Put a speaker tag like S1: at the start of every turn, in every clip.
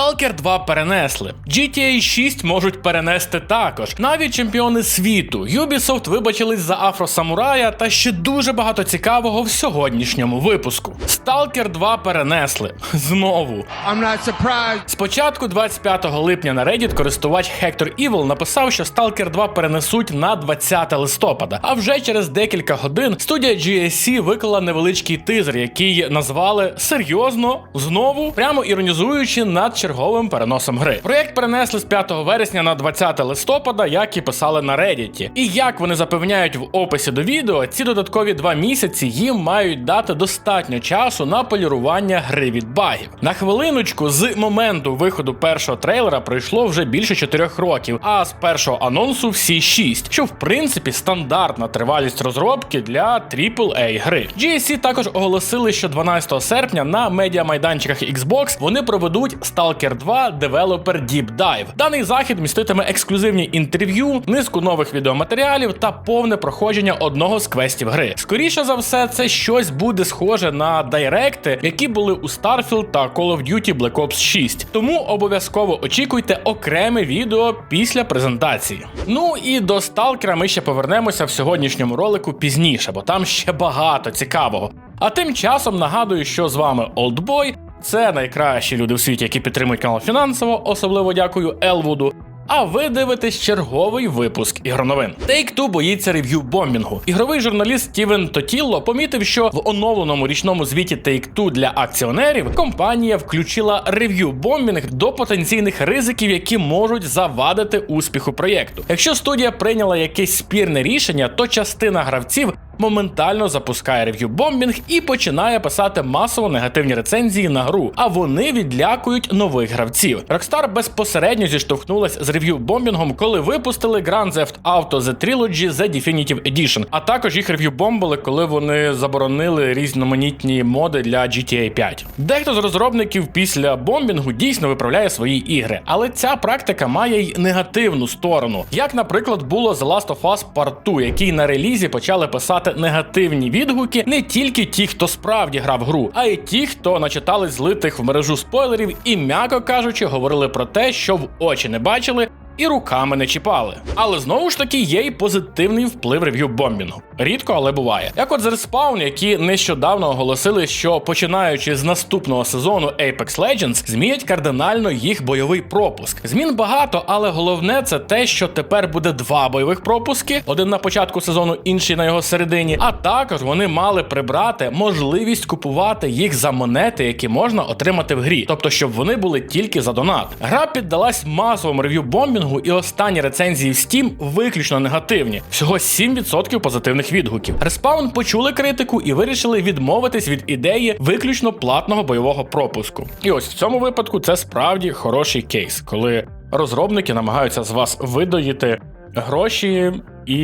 S1: Stalker 2 перенесли. GTA 6 можуть перенести також. Навіть чемпіони світу. Ubisoft вибачились за Афросамурая та ще дуже багато цікавого в сьогоднішньому випуску. Stalker 2 перенесли. Знову.
S2: I'm not surprised.
S1: Спочатку, 25 липня на Reddit, користувач Hector Evil написав, що Stalker 2 перенесуть на 20 листопада. А вже через декілька годин студія GSC виклала невеличкий тизер, який назвали серйозно знову, прямо іронізуючи над черговим переносом гри. Проєкт перенесли з 5 вересня на 20 листопада, як і писали на Reddit. І як вони запевняють в описі до відео, ці додаткові два місяці їм мають дати достатньо часу на полірування гри від багів. На хвилиночку з моменту виходу першого трейлера пройшло вже більше 4 років, а з першого анонсу всі 6, що в принципі стандартна тривалість розробки для AAA гри. GSC також оголосили, що 12 серпня на медіамайданчиках Xbox вони проведуть Stalker 2 Developer Deep Dive. Даний захід міститиме ексклюзивні інтерв'ю, низку нових відеоматеріалів та повне проходження одного з квестів гри. Скоріше за все, це щось буде схоже на дайректи, які були у Starfield та Call of Duty Black Ops 6. Тому обов'язково очікуйте окреме відео після презентації. Ну і до Сталкера ми ще повернемося в сьогоднішньому ролику пізніше, бо там ще багато цікавого. А тим часом нагадую, що з вами Oldboy. Це найкращі люди в світі, які підтримують канал фінансово. Особливо дякую Елвуду. А ви дивитесь черговий випуск ігроновин. Take-Two боїться рев'ю бомбінгу. Ігровий журналіст Стівен Тотілло помітив, що в оновленому річному звіті Take-Two для акціонерів компанія включила рев'ю бомбінг до потенційних ризиків, які можуть завадити успіху проєкту. Якщо студія прийняла якесь спірне рішення, то частина гравців моментально запускає рев'ю бомбінг і починає писати масово негативні рецензії на гру, а вони відлякують нових гравців. Rockstar безпосередньо зіштовхнулась з рев'ю бомбінгом, коли випустили Grand Theft Auto The Trilogy The Definitive Edition, а також їх рев'ю бомбили, коли вони заборонили різноманітні моди для GTA 5. Дехто з розробників після бомбінгу дійсно виправляє свої ігри, але ця практика має й негативну сторону, як, наприклад, було The Last of Us Part 2, який на релізі почали писати негативні відгуки не тільки ті, хто справді грав гру, а й ті, хто начитали злитих в мережу спойлерів і, м'яко кажучи, говорили про те, що в очі не бачили. І руками не чіпали. Але знову ж таки є й позитивний вплив рев'ю бомбінгу. Рідко, але буває. Як от з Respawn, які нещодавно оголосили, що починаючи з наступного сезону Apex Legends, змінять кардинально їх бойовий пропуск. Змін багато, але головне це те, що тепер буде два бойових пропуски: один на початку сезону, інший на його середині. А також вони мали прибрати можливість купувати їх за монети, які можна отримати в грі, тобто щоб вони були тільки за донат. Гра піддалась масовому рев'ю бомбінгу, і останні рецензії в Steam виключно негативні. Всього 7% позитивних відгуків. Respawn почули критику і вирішили відмовитись від ідеї виключно платного бойового пропуску. І ось в цьому випадку це справді хороший кейс, коли розробники намагаються з вас видоїти гроші. І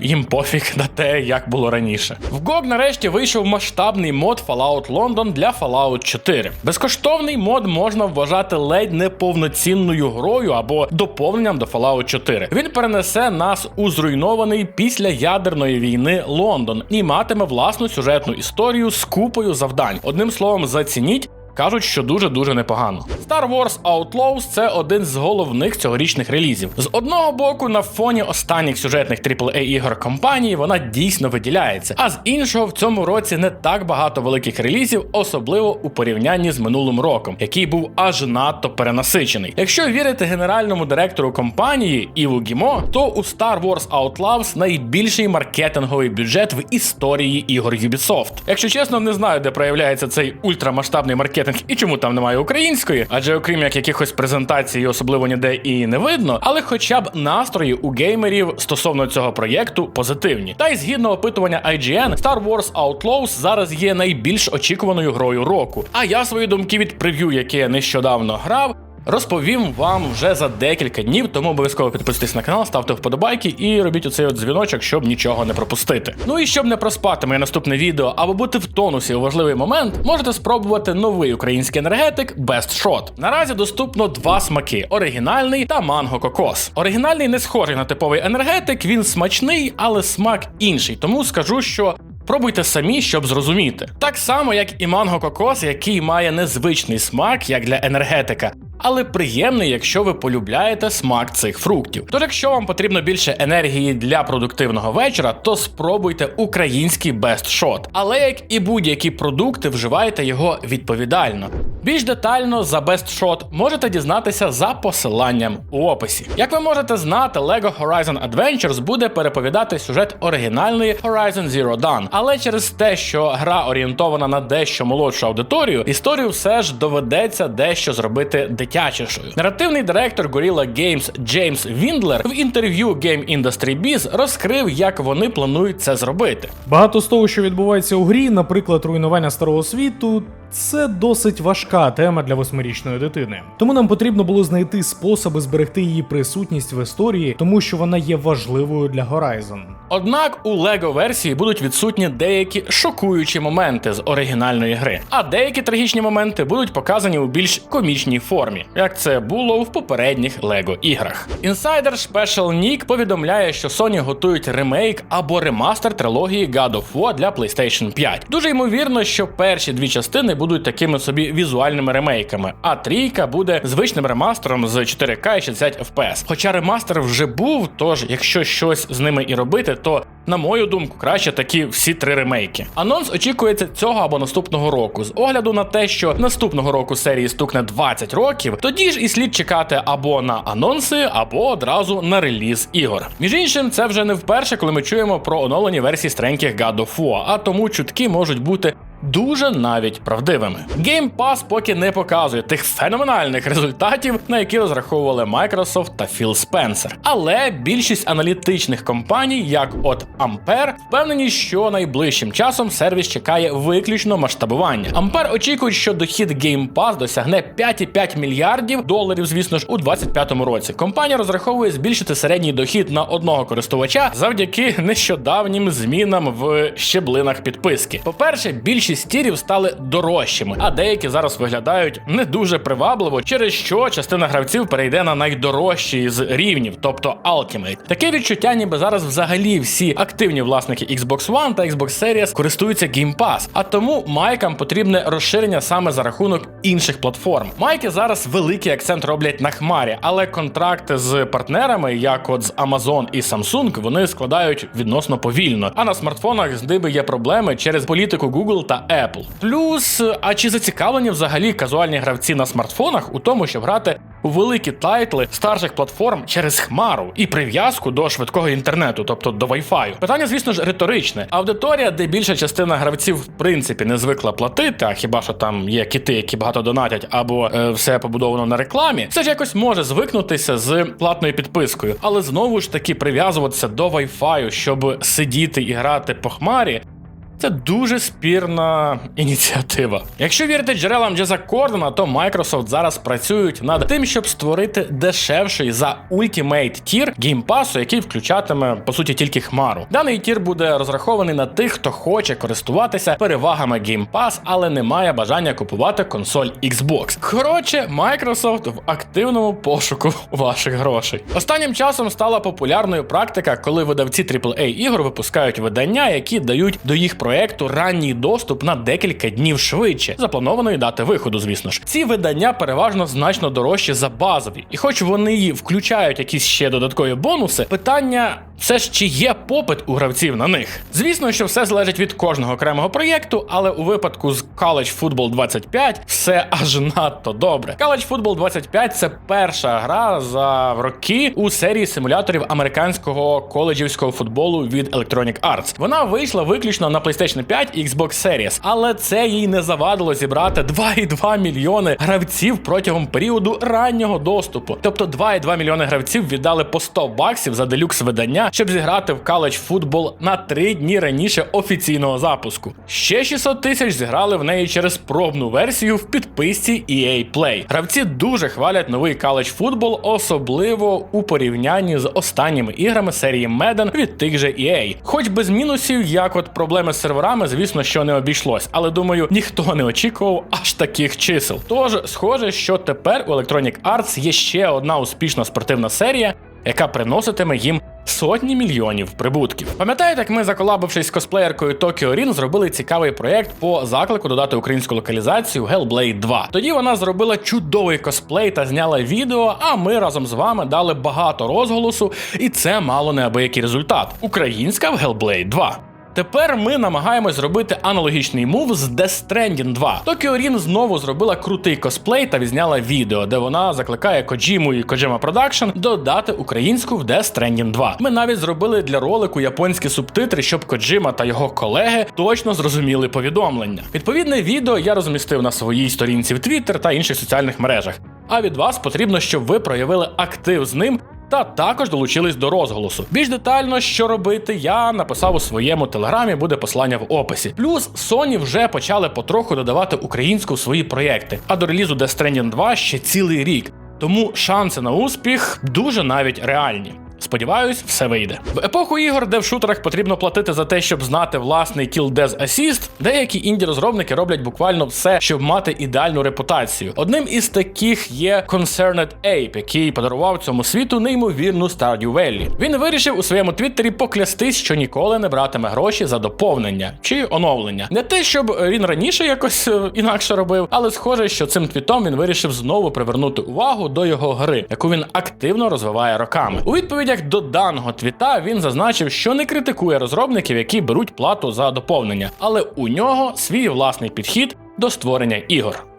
S1: їм пофіг на те, як було раніше. В GOG нарешті вийшов масштабний мод Fallout London для Fallout 4. Безкоштовний мод можна вважати ледь неповноцінною грою або доповненням до Fallout 4. Він перенесе нас у зруйнований після ядерної війни Лондон і матиме власну сюжетну історію з купою завдань. Одним словом, зацініть. Кажуть, що дуже-дуже непогано. Star Wars Outlaws це один з головних цьогорічних релізів. З одного боку, на фоні останніх сюжетних AAA ігор компанії вона дійсно виділяється, а з іншого в цьому році не так багато великих релізів, особливо у порівнянні з минулим роком, який був аж надто перенасичений. Якщо вірити генеральному директору компанії Іву Гімо, то у Star Wars Outlaws найбільший маркетинговий бюджет в історії ігор Ubisoft. Якщо чесно, не знаю, де проявляється цей ультрамасштабний маркетинг і чому там немає української, адже окрім як якихось презентацій, особливо ніде і не видно, але хоча б настрої у геймерів стосовно цього проєкту позитивні. Та й згідно опитування IGN, Star Wars Outlaws зараз є найбільш очікуваною грою року. А я свої думки від прев'ю, яке я нещодавно грав. Розповім вам вже за декілька днів, тому обов'язково підписуйтесь на канал, ставте вподобайки і робіть оцей от дзвіночок, щоб нічого не пропустити. Ну і щоб не проспати моє наступне відео або бути в тонусі у важливий момент, можете спробувати новий український енергетик Best Shot. Наразі доступно два смаки: оригінальний та манго кокос. Оригінальний не схожий на типовий енергетик, він смачний, але смак інший. Тому скажу, що Пробуйте самі, щоб зрозуміти. Так само, як і манго кокос, який має незвичний смак, як для енергетика, але приємний, якщо ви полюбляєте смак цих фруктів. Тож, якщо вам потрібно більше енергії для продуктивного вечора, то спробуйте український Best Shot. Але як і будь-які продукти, вживайте його відповідально. Більш детально за Best Shot можете дізнатися за посиланням у описі. Як ви можете знати, LEGO Horizon Adventures буде переповідати сюжет оригінальної Horizon Zero Dawn, але через те, що гра орієнтована на дещо молодшу аудиторію, історію все ж доведеться дещо зробити дитячішою. Наративний директор Gorilla Games Джеймс Віндлер в інтерв'ю Game Industry Biz розкрив, як вони планують це зробити.
S2: Багато з того, що відбувається у грі, наприклад, руйнування старого світу, це досить важка тема для восьмирічної дитини. Тому нам потрібно було знайти способи зберегти її присутність в історії, тому що вона є важливою для Horizon.
S1: Однак у Lego версії будуть відсутні деякі шокуючі моменти з оригінальної гри, а деякі трагічні моменти будуть показані у більш комічній формі, як це було в попередніх Lego іграх. Інсайдер Special Nick повідомляє, що Sony готують ремейк або ремастер трилогії God of War для PlayStation 5. Дуже ймовірно, що перші дві частини будуть такими собі візуальними ремейками, а трійка буде звичним ремастером з 4К і 60 FPS. Хоча ремастер вже був, тож якщо щось з ними і робити, то на мою думку, краще такі всі три ремейки. Анонс очікується цього або наступного року. З огляду на те, що наступного року серії стукне 20 років, тоді ж і слід чекати або на анонси, або одразу на реліз ігор. Між іншим, це вже не вперше, коли ми чуємо про оновлені версії стареньких God of War, а тому чутки можуть бути. Дуже навіть правдивими. Game Pass поки не показує тих феноменальних результатів, на які розраховували Microsoft та Філ Спенсер. Але більшість аналітичних компаній, як от Ampere, впевнені, що найближчим часом сервіс чекає виключно масштабування. Ampere очікують, що дохід Game Pass досягне 5,5 мільярдів доларів, звісно ж, у 2025 році. Компанія розраховує збільшити середній дохід на одного користувача завдяки нещодавнім змінам в щеблинах підписки. По-перше, більшість тірів стали дорожчими, а деякі зараз виглядають не дуже привабливо, через що частина гравців перейде на найдорожчий з рівнів, тобто Ultimate. Таке відчуття, ніби зараз взагалі всі активні власники Xbox One та Xbox Series користуються Game Pass, а тому майкам потрібне розширення саме за рахунок інших платформ. Майки зараз великий акцент роблять на хмарі, але контракти з партнерами, як от з Amazon і Samsung, вони складають відносно повільно. А на смартфонах з ними є проблеми через політику Google та Apple. Плюс, а чи зацікавлені взагалі казуальні гравці на смартфонах у тому, щоб грати у великі тайтли старших платформ через хмару і прив'язку до швидкого інтернету, тобто до Wi-Fi? Питання, звісно ж, риторичне. Аудиторія, де більша частина гравців в принципі не звикла платити, а хіба що там є кіти, які багато донатять, або е, все побудовано на рекламі, все ж якось може звикнутися з платною підпискою, але знову ж таки прив'язуватися до Wi-Fi, щоб сидіти і грати по хмарі. Це дуже спірна ініціатива. Якщо вірити джерелам Джеза Кордона, то Microsoft зараз працюють над тим, щоб створити дешевший за Ultimate тір геймпасу, який включатиме по суті тільки хмару. Даний тір буде розрахований на тих, хто хоче користуватися перевагами Game Pass, але не має бажання купувати консоль Xbox. Коротше, Microsoft в активному пошуку ваших грошей. Останнім часом стала популярною практика, коли видавці AAA ігор випускають видання, які дають до їх проекту ранній доступ на декілька днів швидше, запланованої дати виходу, звісно ж. Ці видання переважно значно дорожчі за базові, і хоч вони і включають якісь ще додаткові бонуси, питання. Все ж чи є попит у гравців на них? Звісно, що все залежить від кожного окремого проєкту, але у випадку з College Football 25 все аж надто добре. College Football 25 це перша гра за роки у серії симуляторів американського коледжівського футболу від Electronic Arts. Вона вийшла виключно на PlayStation 5 і Xbox Series, але це їй не завадило зібрати 2,2 мільйони гравців протягом періоду раннього доступу. Тобто 2,2 мільйони гравців віддали по 100 баксів за делюкс видання, щоб зіграти в College Football на 3 дні раніше офіційного запуску. Ще 600 тисяч зіграли в неї через пробну версію в підписці EA Play. Гравці дуже хвалять новий College Football, особливо у порівнянні з останніми іграми серії Madden від тих же EA. Хоч без мінусів, як от проблеми з серверами, звісно, що не обійшлось, але думаю, ніхто не очікував аж таких чисел. Тож, схоже, що тепер у Electronic Arts є ще одна успішна спортивна серія, яка приноситиме їм Сотні мільйонів прибутків. Пам'ятаєте, як ми, заколабившись з косплеєркою Tokyo Rin, зробили цікавий проєкт по заклику додати українську локалізацію Hellblade 2. Тоді вона зробила чудовий косплей та зняла відео, а ми разом з вами дали багато розголосу, і це мало неабиякий результат. Українська в Hellblade 2. Тепер ми намагаємось зробити аналогічний мув з Death Stranding 2. Tokyo Rin знову зробила крутий косплей та відзняла відео, де вона закликає Коджіму і Kojima Production додати українську в Death Stranding 2. Ми навіть зробили для ролику японські субтитри, щоб Коджима та його колеги точно зрозуміли повідомлення. Відповідне відео я розмістив на своїй сторінці в Twitter та інших соціальних мережах. А від вас потрібно, щоб ви проявили актив з ним та також долучились до розголосу. Більш детально, що робити, я написав у своєму телеграмі, буде послання в описі. Плюс Sony вже почали потроху додавати українську в свої проєкти, а до релізу Death Stranding 2 ще цілий рік. Тому шанси на успіх дуже навіть реальні. Сподіваюсь, все вийде. В епоху ігор, де в шутерах потрібно платити за те, щоб знати власний Kill Death Assist, деякі інді розробники роблять буквально все, щоб мати ідеальну репутацію. Одним із таких є Concerned Ape, який подарував цьому світу неймовірну Stardew Valley. Він вирішив у своєму твіттері поклястись, що ніколи не братиме гроші за доповнення чи оновлення. Не те, щоб він раніше якось е, інакше робив, але схоже, що цим твітом він вирішив знову привернути увагу до його гри, яку він активно розвиває роками. У відповідях до даного твіта він зазначив, що не критикує розробників, які беруть плату за доповнення, але у нього свій власний підхід до створення ігор.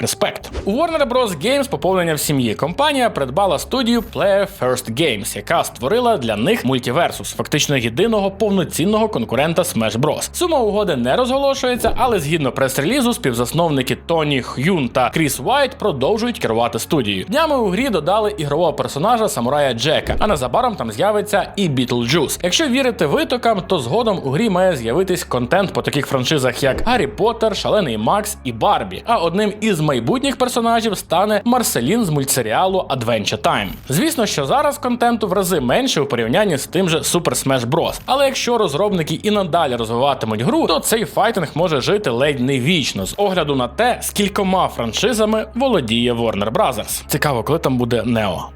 S1: Респект. У Warner Bros. Games поповнення в сім'ї. Компанія придбала студію Player First Games, яка створила для них мультиверсус, фактично єдиного повноцінного конкурента Smash Bros. Сума угоди не розголошується, але згідно прес-релізу, співзасновники Тоні Х'юн та Кріс Уайт продовжують керувати студією. Днями у грі додали ігрового персонажа самурая Джека, а незабаром там з'явиться і Бітлджус. Якщо вірити витокам, то згодом у грі має з'явитись контент по таких франшизах, як Гаррі Поттер, Шалений Макс і Барбі. А одним із майбутніх персонажів стане Марселін з мультсеріалу Adventure Time. Звісно, що зараз контенту в рази менше у порівнянні з тим же Super Smash Bros. Але якщо розробники і надалі розвиватимуть гру, то цей файтинг може жити ледь не вічно з огляду на те, скількома франшизами володіє Warner Bros. Цікаво, коли там буде Нео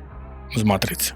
S1: з матриці.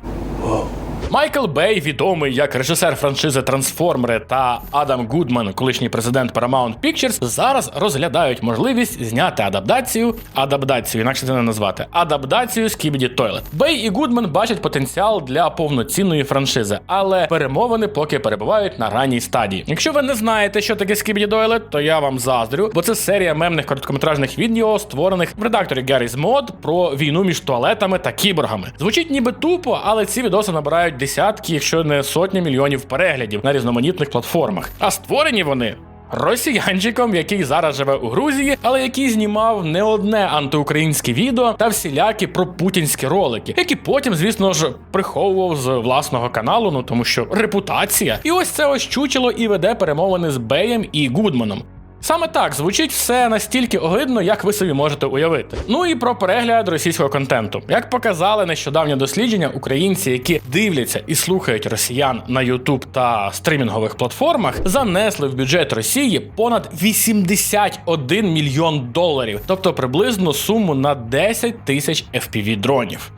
S1: Майкл Бей, відомий як режисер франшизи Трансформери, та Адам Гудман, колишній президент Paramount Pictures, зараз розглядають можливість зняти адаптацію, адаптацію, інакше це не назвати, адаптацію Skibidi Toilet. Бей і Гудман бачать потенціал для повноцінної франшизи, але перемовини поки перебувають на ранній стадії. Якщо ви не знаєте, що таке Skibidi Toilet, то я вам заздрю, бо це серія мемних короткометражних відео, створених в редакторі Garry's Mod про війну між туалетами та кіборгами. Звучить ніби тупо, але ці відоси набирають десятки, якщо не сотні мільйонів переглядів на різноманітних платформах. А створені вони. Росіянчиком, який зараз живе у Грузії, але який знімав не одне антиукраїнське відео та всілякі пропутінські ролики, які потім, звісно ж, приховував з власного каналу, ну тому що репутація. І ось це ось чучело і веде перемовини з Беєм і Гудманом. Саме так звучить все настільки огидно, як ви собі можете уявити. Ну і про перегляд російського контенту. Як показали нещодавні дослідження, українці, які дивляться і слухають росіян на YouTube та стримінгових платформах, занесли в бюджет Росії понад 81 мільйон доларів, тобто приблизно суму на 10 тисяч FPV дронів.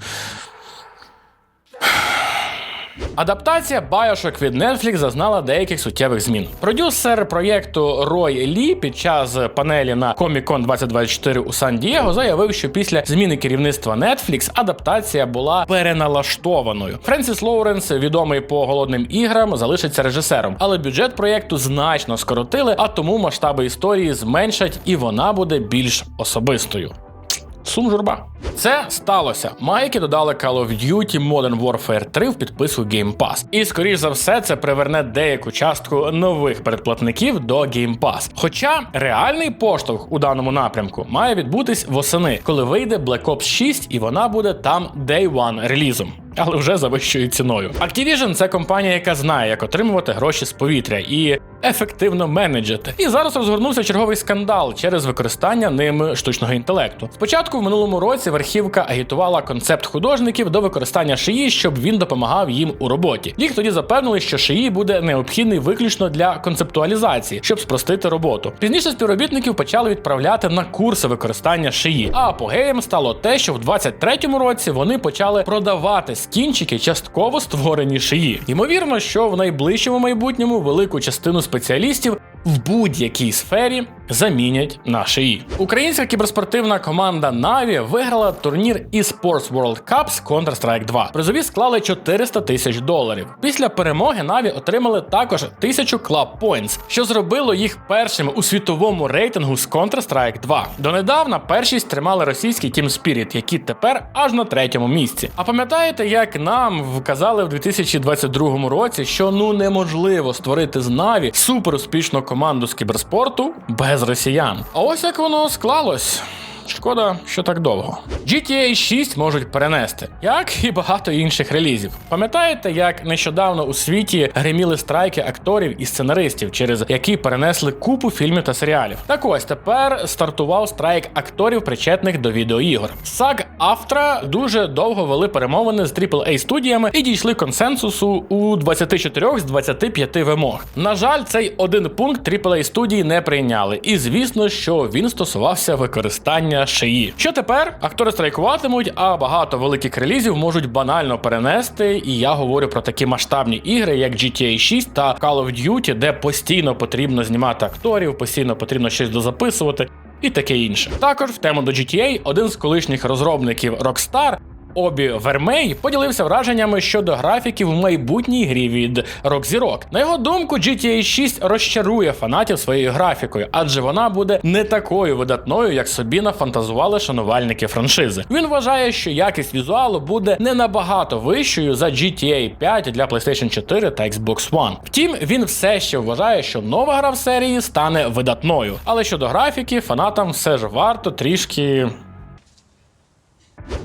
S1: Адаптація Bioshock від Netflix зазнала деяких суттєвих змін. Продюсер проєкту Рой Лі під час панелі на Comic-Con 2024 у Сан-Дієго заявив, що після зміни керівництва Netflix адаптація була переналаштованою. Френсіс Лоуренс, відомий по голодним іграм, залишиться режисером, але бюджет проєкту значно скоротили, а тому масштаби історії зменшать, і вона буде більш особистою. Сум журба. Це сталося. Майки додали Call of Duty Modern Warfare 3 в підписку Game Pass. І скоріш за все це приверне деяку частку нових передплатників до Game Pass. Хоча реальний поштовх у даному напрямку має відбутись восени, коли вийде Black Ops 6 і вона буде там Day One релізом. Але вже за вищою ціною. Activision – це компанія, яка знає, як отримувати гроші з повітря і ефективно менеджити. І зараз розгорнувся черговий скандал через використання ними штучного інтелекту. Спочатку в минулому році верхівка агітувала концепт художників до використання шиї, щоб він допомагав їм у роботі. Їх тоді запевнили, що шиї буде необхідний виключно для концептуалізації, щоб спростити роботу. Пізніше співробітників почали відправляти на курси використання шиї. А апогеєм стало те, що в 23-му році вони почали продавати скінчики частково створені шиї. Ймовірно, що в найближчому майбутньому велику частину спеціалістів в будь-якій сфері замінять на шиї. Українська кіберспортивна команда Na'Vi виграла турнір eSports World Cup з Counter-Strike 2. Призові склали 400 тисяч доларів. Після перемоги Na'Vi отримали також 1000 Club Points, що зробило їх першими у світовому рейтингу з Counter-Strike 2. Донедавна першість тримали російський Team Spirit, які тепер аж на третьому місці. А пам'ятаєте, як нам вказали в 2022 році, що ну неможливо створити з Na'Vi супер успішну команду з кіберспорту без росіян. А ось як воно склалось. Шкода, що так довго. GTA 6 можуть перенести, як і багато інших релізів. Пам'ятаєте, як нещодавно у світі гриміли страйки акторів і сценаристів, через які перенесли купу фільмів та серіалів? Так ось тепер стартував страйк акторів, причетних до відеоігор. SAG Автра дуже довго вели перемовини з AAA студіями і дійшли консенсусу у 24 з 25 вимог. На жаль, цей один пункт AAA студії не прийняли, і звісно, що він стосувався використання шиї. Що тепер? Актори страйкуватимуть, а багато великих релізів можуть банально перенести. І я говорю про такі масштабні ігри, як GTA 6 та Call of Duty, де постійно потрібно знімати акторів, постійно потрібно щось дозаписувати. І таке інше. Також в тему до GTA один з колишніх розробників Rockstar Обі Вермей поділився враженнями щодо графіків в майбутній грі від Rock На його думку, GTA 6 розчарує фанатів своєю графікою, адже вона буде не такою видатною, як собі нафантазували шанувальники франшизи. Він вважає, що якість візуалу буде не набагато вищою за GTA 5 для PlayStation 4 та Xbox One. Втім, він все ще вважає, що нова гра в серії стане видатною. Але щодо графіки, фанатам все ж варто трішки.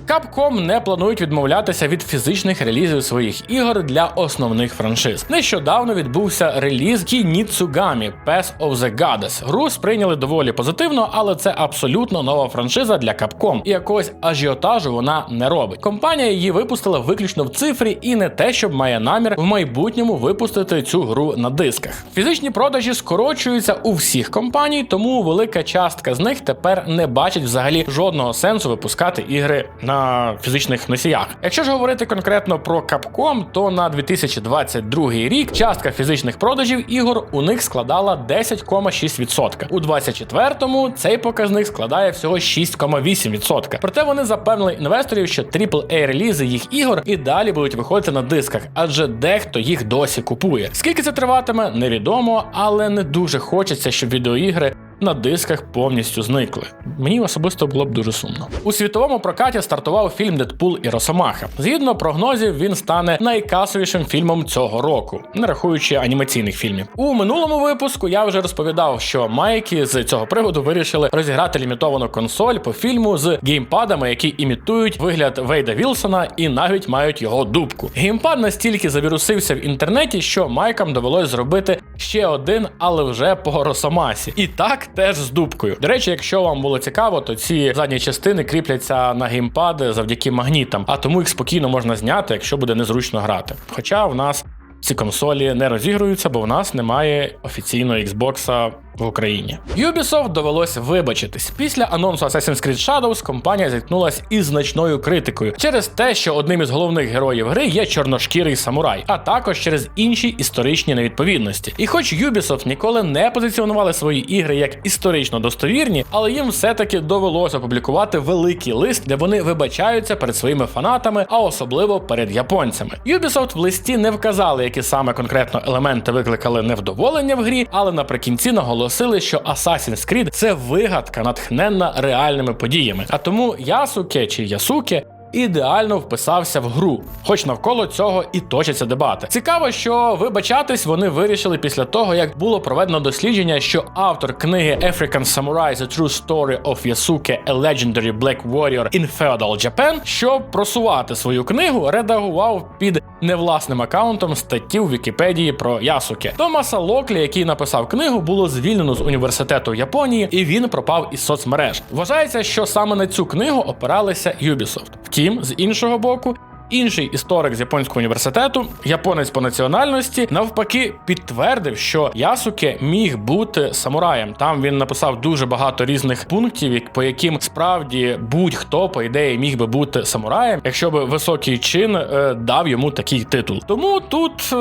S1: Capcom не планують відмовлятися від фізичних релізів своїх ігор для основних франшиз. Нещодавно відбувся реліз Kinitsugami Pass of the Goddess. Гру сприйняли доволі позитивно, але це абсолютно нова франшиза для Capcom, і якогось ажіотажу вона не робить. Компанія її випустила виключно в цифрі і не те, щоб має намір в майбутньому випустити цю гру на дисках. Фізичні продажі скорочуються у всіх компаній, тому велика частка з них тепер не бачить взагалі жодного сенсу випускати ігри на фізичних носіях. Якщо ж говорити конкретно про Capcom, то на 2022 рік частка фізичних продажів ігор у них складала 10,6%. У 2024-му цей показник складає всього 6,8%. Проте вони запевнили інвесторів, що aaa релізи їх ігор і далі будуть виходити на дисках, адже дехто їх досі купує. Скільки це триватиме, невідомо, але не дуже хочеться, щоб відеоігри на дисках повністю зникли. Мені особисто було б дуже сумно. У світовому прокаті стартував фільм Дедпул і Росомаха. Згідно прогнозів, він стане найкасовішим фільмом цього року, не рахуючи анімаційних фільмів. У минулому випуску я вже розповідав, що майки з цього приводу вирішили розіграти лімітовану консоль по фільму з геймпадами, які імітують вигляд Вейда Вілсона і навіть мають його дубку. Геймпад настільки завірусився в інтернеті, що майкам довелось зробити ще один, але вже по Росомасі. І так теж з дубкою. До речі, якщо вам було цікаво, то ці задні частини кріпляться на геймпади завдяки магнітам, а тому їх спокійно можна зняти, якщо буде незручно грати. Хоча в нас ці консолі не розігруються, бо в нас немає офіційного Xbox в Україні. Ubisoft довелось вибачитись. Після анонсу Assassin's Creed Shadows компанія зіткнулась із значною критикою через те, що одним із головних героїв гри є чорношкірий самурай, а також через інші історичні невідповідності. І хоч Ubisoft ніколи не позиціонували свої ігри як історично достовірні, але їм все-таки довелося опублікувати великий лист, де вони вибачаються перед своїми фанатами, а особливо перед японцями. Ubisoft в листі не вказали, які саме конкретно елементи викликали невдоволення в грі, але наприкінці наголосили, що Assassin's Creed – це вигадка, натхненна реальними подіями. А тому Ясуке чи Ясуке. Ідеально вписався в гру, хоч навколо цього і точаться дебати. Цікаво, що вибачатись вони вирішили після того, як було проведено дослідження, що автор книги African Samurai The True Story of Yasuke, A Legendary Black Warrior in Feudal Japan, щоб просувати свою книгу, редагував під невласним аккаунтом статті в Вікіпедії про Ясуке. Томаса Локлі, який написав книгу, було звільнено з університету Японії, і він пропав із соцмереж. Вважається, що саме на цю книгу опиралися Ubisoft. Втім, з іншого боку. інший історик з японського університету, японець по національності, навпаки, підтвердив, що Ясуке міг бути самураєм. Там він написав дуже багато різних пунктів, по яким справді будь-хто, по ідеї, міг би бути самураєм, якщо б високий чин е, дав йому такий титул. Тому тут.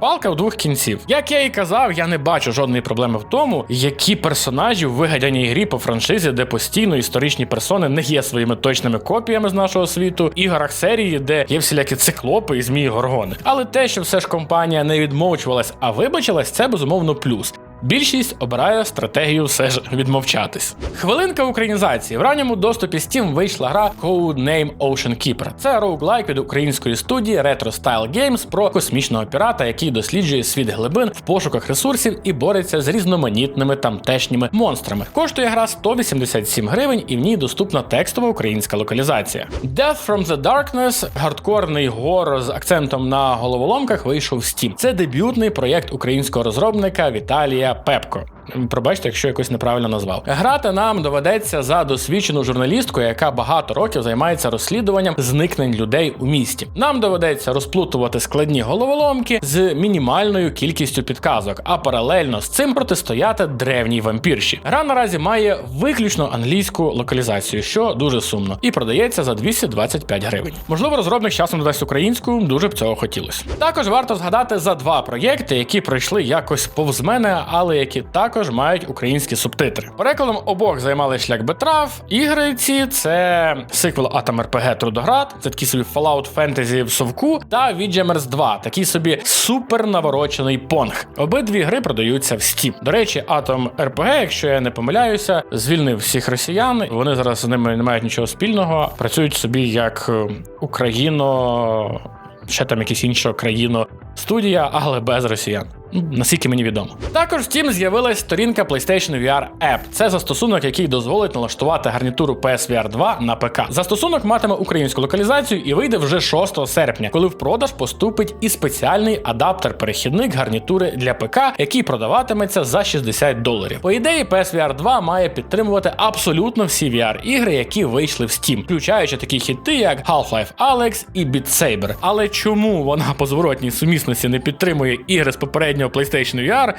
S1: Палка в двох кінців. Як я і казав, я не бачу жодної проблеми в тому, які персонажі в вигаданій грі по франшизі, де постійно історичні персони не є своїми точними копіями з нашого світу, іграх серії, де є всілякі циклопи і змії горгони. Але те, що все ж компанія не відмовчувалась, а вибачилась, це безумовно плюс. Більшість обирає стратегію все ж відмовчатись. Хвилинка українізації. В ранньому доступі Steam вийшла гра Codename Ocean Keeper. Це роуглайк від української студії Retro Style Games про космічного пірата, який досліджує світ глибин в пошуках ресурсів і бореться з різноманітними тамтешніми монстрами. Коштує гра 187 гривень, і в ній доступна текстова українська локалізація. Death from the Darkness, гардкорний гор з акцентом на головоломках, вийшов в Steam. Це дебютний проєкт українського розробника Віталія Пепко. Пробачте, якщо якось неправильно назвав. Грати нам доведеться за досвідчену журналістку, яка багато років займається розслідуванням зникнень людей у місті. Нам доведеться розплутувати складні головоломки з мінімальною кількістю підказок, а паралельно з цим протистояти древній вампірші. Гра наразі має виключно англійську локалізацію, що дуже сумно, і продається за 225 гривень. Можливо, розробник часом додасть українську, дуже б цього хотілося. Також варто згадати за два проєкти, які пройшли якось повз мене, але які також мають українські субтитри. Перекладом обох займали шлях Бетрав. Ігри ці це сиквел Atom RPG Трудоград, це такий собі Fallout Fantasy в совку, та Віджемерс 2, такий собі супер наворочений понг. Обидві гри продаються в Steam. До речі, Atom RPG, якщо я не помиляюся, звільнив всіх росіян. Вони зараз з ними не мають нічого спільного, працюють собі як е, Україно. Ще там якісь інша країна студія, але без росіян. Ну, Наскільки мені відомо. Також в Steam з'явилась сторінка PlayStation VR App. Це застосунок, який дозволить налаштувати гарнітуру PSVR 2 на ПК. Застосунок матиме українську локалізацію і вийде вже 6 серпня, коли в продаж поступить і спеціальний адаптер-перехідник гарнітури для ПК, який продаватиметься за 60 доларів. По ідеї, PSVR 2 має підтримувати абсолютно всі VR-ігри, які вийшли в Steam, включаючи такі хіти, як Half-Life Alyx і Beat Saber. Але чому вона по зворотній сумісності не підтримує ігри з попереднього PlayStation VR,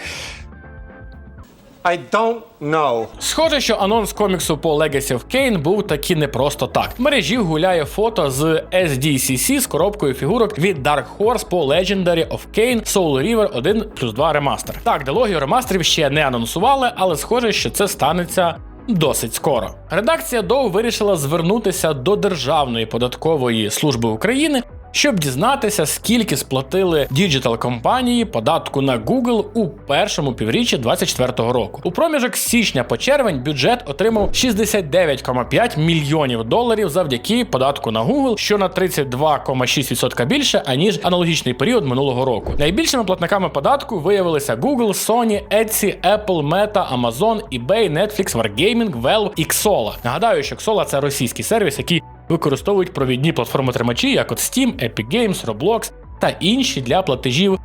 S3: I don't know.
S1: Схоже, що анонс коміксу по Legacy of Kane був таки не просто так. В мережі гуляє фото з SDCC з коробкою фігурок від Dark Horse по Legendary of Kane Soul River 1 плюс 2 ремастер. Так, дилогію ремастерів ще не анонсували, але схоже, що це станеться. Досить скоро редакція Доу вирішила звернутися до Державної податкової служби України, щоб дізнатися, скільки сплатили діджитал компанії податку на Google у першому півріччі 2024 року. У проміжок січня по червень бюджет отримав 69,5 мільйонів доларів завдяки податку на Google, що на 32,6% більше аніж аналогічний період минулого року. Найбільшими платниками податку виявилися Google, Sony, Etsy, Apple, Meta, Amazon, eBay, Netflix, Wargaming, Valve і Xsola. Нагадаю, що Xsola – це російський сервіс, який використовують провідні платформи-тримачі, як от Steam, Epic Games, Roblox та інші для платежів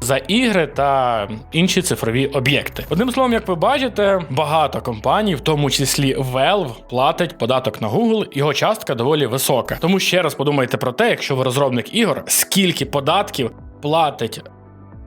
S1: за ігри та інші цифрові об'єкти. Одним словом, як ви бачите, багато компаній, в тому числі Valve, платить податок на Google. Його частка доволі висока. Тому ще раз подумайте про те, якщо ви розробник ігор, скільки податків платить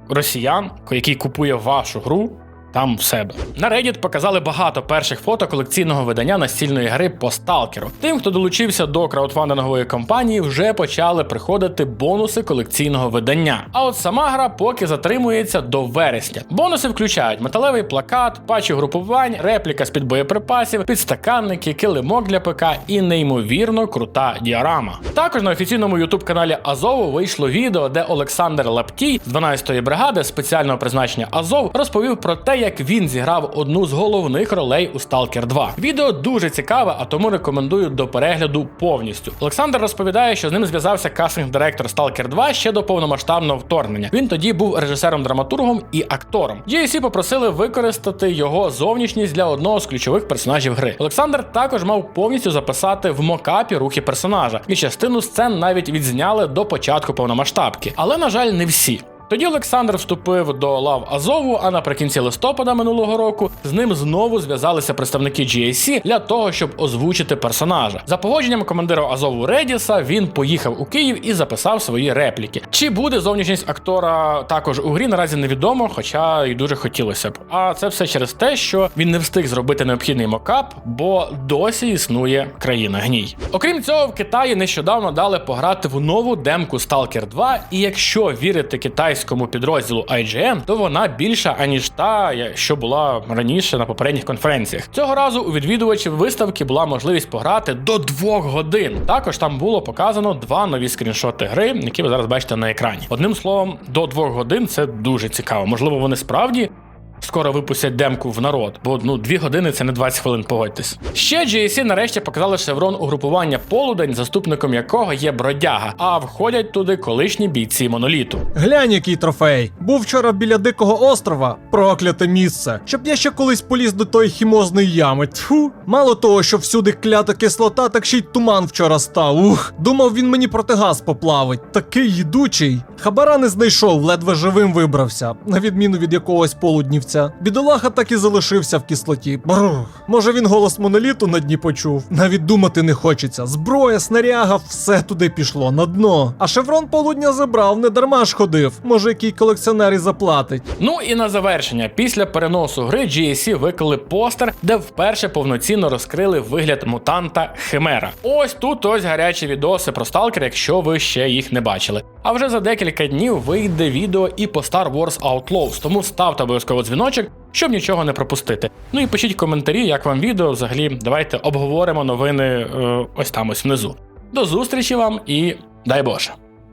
S1: росіян, який купує вашу гру. Там в себе на Reddit показали багато перших фото колекційного видання настільної гри по сталкеру. Тим, хто долучився до краудфандингової кампанії, вже почали приходити бонуси колекційного видання. А от сама гра поки затримується до вересня. Бонуси включають металевий плакат, патчі групувань, репліка з під боєприпасів, підстаканники, килимок для ПК і неймовірно крута діарама. Також на офіційному ютуб каналі Азову вийшло відео, де Олександр Лаптій з 12-ї бригади спеціального призначення Азов розповів про те, як він зіграв одну з головних ролей у Stalker 2. Відео дуже цікаве, а тому рекомендую до перегляду повністю. Олександр розповідає, що з ним зв'язався кастинг-директор Stalker 2 ще до повномасштабного вторгнення. Він тоді був режисером-драматургом і актором. GSC попросили використати його зовнішність для одного з ключових персонажів гри. Олександр також мав повністю записати в мокапі рухи персонажа, і частину сцен навіть відзняли до початку повномасштабки. Але, на жаль, не всі. Тоді Олександр вступив до лав Азову, а наприкінці листопада минулого року з ним знову зв'язалися представники GSC для того, щоб озвучити персонажа. За погодженням командира Азову Редіса він поїхав у Київ і записав свої репліки. Чи буде зовнішність актора також у грі, наразі невідомо, хоча й дуже хотілося б. А це все через те, що він не встиг зробити необхідний мокап, бо досі існує країна гній. Окрім цього, в Китаї нещодавно дали пограти в нову демку Stalker 2, і якщо вірити китайському підрозділу IGN, то вона більша аніж та, що була раніше на попередніх конференціях. Цього разу у відвідувачів виставки була можливість пограти до двох годин. Також там було показано два нові скріншоти гри, які ви зараз бачите на екрані. Одним словом, до двох годин це дуже цікаво. Можливо, вони справді скоро випустять демку в народ, бо ну дві години це не 20 хвилин, погодьтесь. Ще GSC нарешті показали шеврон угрупування Полудень, заступником якого є бродяга, а входять туди колишні бійці моноліту.
S3: Глянь, який трофей. Був вчора біля дикого острова, прокляте місце. Щоб я ще колись поліз до тої хімозної ями. Тьфу. Мало того, що всюди клята кислота, так ще й туман вчора став. Ух, думав, він мені протигаз поплавить. Такий їдучий. Хабара не знайшов, ледве живим вибрався, на відміну від якогось полуднівця. Бідолаха так і залишився в кислоті. Бррр. Може він голос моноліту на дні почув? Навіть думати не хочеться. Зброя, снаряга, все туди пішло на дно. А шеврон полудня забрав, не дарма ж ходив. Може, який колекціонер і заплатить.
S1: Ну і на завершення, після переносу гри GSC виклали постер, де вперше повноцінно розкрили вигляд мутанта Химера. Ось тут ось гарячі відоси про сталкер, якщо ви ще їх не бачили. А вже за декілька днів вийде відео і по Star Wars Outlaws, тому ставте обов'язково дзвіночок, щоб нічого не пропустити. Ну і пишіть коментарі, як вам відео. Взагалі, давайте обговоримо новини е, ось там ось внизу. До зустрічі вам і дай Боже!